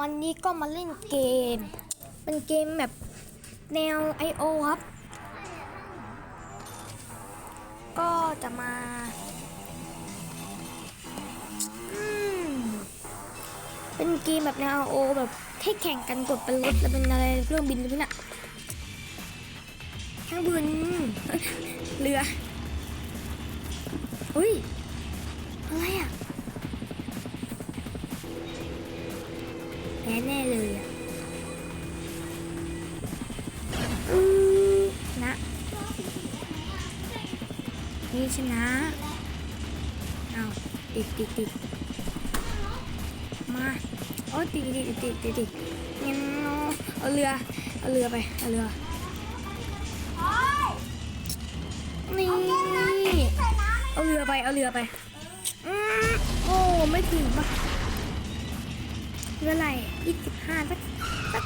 วันนี้ก็มาเล่นเกม เป็นเกมแบบแนว I.O. ครับ ก็จะมาเป็นเกมแบบแนว I.O. แบบให้แข่งกันกดเป็นรถแล้วเป็นอะไรเครื่องบินหรือเปล่าข้างบนเรือ อุ้ย พ้แน่เลยอะนะ นี่ชนะ เอาติดติดติดมาโอ้ติดติดติดติดติดงั้นเอาเรือ เอาเรือไป เอาเรือ นี่ เอาเรือไป เอาเรือไปอืมโอ้ ไม่ถึงป่ะ เรืออะไรยี่สิบห้าสักสัก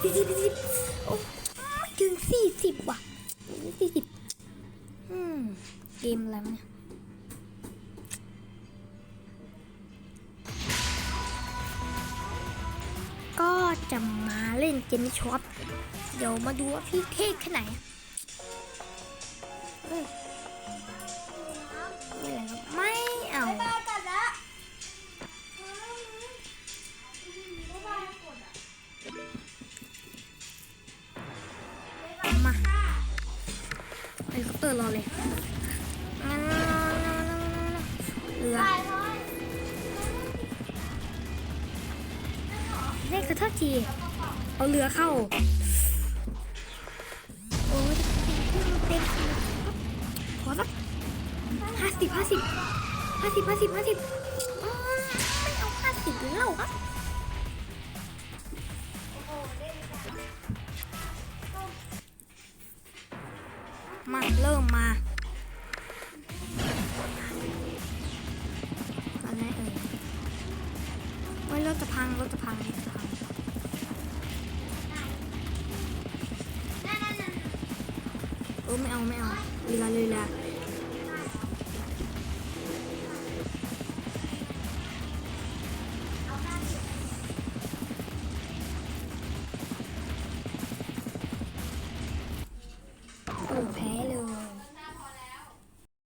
สี่สิบสี่สิบโอ้ไม่ถึงสี่สิบว่ะสี่สิบอืมเกมอะไรเนี่ยก็จะมาเล่นเกมช็อปเดี๋ยวมาดูว่าพี่เท่แค่ไหนอ้ยนี่ มาเฮลิคอปเตอร์รอเลยเรือบายร้อยเลขขอโทษที เอาเรือเข้า โอ้ยเต็มขอสักห้าสิบห้าสิบห้าสิบห้าสิบห้าสิบไม่เอาห้าสิบแล้วครับโอ้เล่นกัน มาเริ่มมาอะไรเอ่ยไว้รถจะพังรถจะพังรถจะพังเออไม่เอาไม่เอาเวลาเรือเรือ